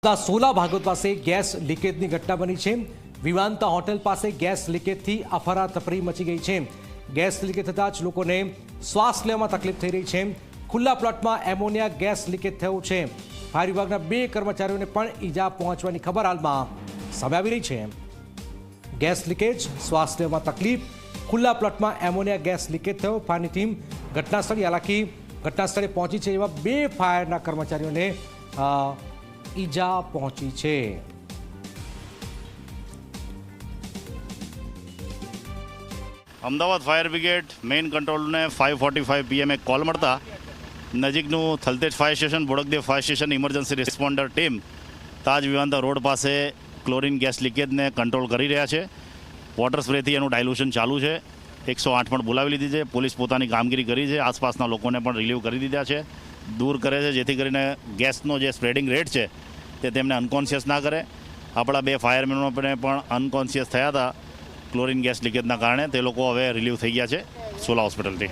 સોલા ભાગવત પાસે ગેસ લીકેજની ઘટના બની છે. વિવાંતા હોટેલ પાસે ગેસ લીકેજથી અફરાતફરી મચી ગઈ છે. ગેસ લીકેજ થતાં જ લોકોને શ્વાસ લેવામાં તકલીફ થઈ રહી છે. ખુલ્લા પ્લોટમાં એમોનિયા ગેસ લીકેજ થયો છે. ફાયર વિભાગના બે કર્મચારીઓને પણ ઈજા પહોંચવાની ખબર હાલમાં સામે આવી રહી છે. ગેસ લીકેજ, શ્વાસ લેવામાં તકલીફ, ખુલ્લા પ્લોટમાં એમોનિયા ગેસ લીકેજ થયો. ફાયરની ટીમ ઘટનાસ્થળે હાલાકી, ઘટનાસ્થળે પહોંચી છે એવા બે ફાયરના કર્મચારીઓને ઈજા પહોંચી છે. અમદાવાદ ફાયર બ્રિગેડ મેઇન કંટ્રોલને ફાઇવ ફોર્ટી ફાઇવ પીએમ એક કોલ મળતા નજીકનું Thaltej fire station Bodakdev fire station, emergency responder team Taj Vivanta road પાસે ક્લોરિન ગેસ લીકેજને કંટ્રોલ કરી રહ્યા છે. વોટર સ્પ્રેથી એનું ડાયલ્યુશન ચાલુ છે. એકસો આઠ પણ બોલાવી લીધી છે. પોલીસ પોતાની કામગીરી કરી છે. આસપાસના લોકોને પણ રિલીવ કરી દીધા છે. દૂર કરે છે, જેથી કરીને ગેસનો જે સ્પ્રેડિંગ રેટ છે, તે તેમને અનકોન્શિયસ ના કરે. આપણા બે ફાયરમેનો પણ અનકોન્શિયસ થયા હતા, ક્લોરિન ગેસ લીકેજના કારણે. તે લોકો હવે રિલીવ થઈ ગયા છે સોલા હોસ્પિટલથી.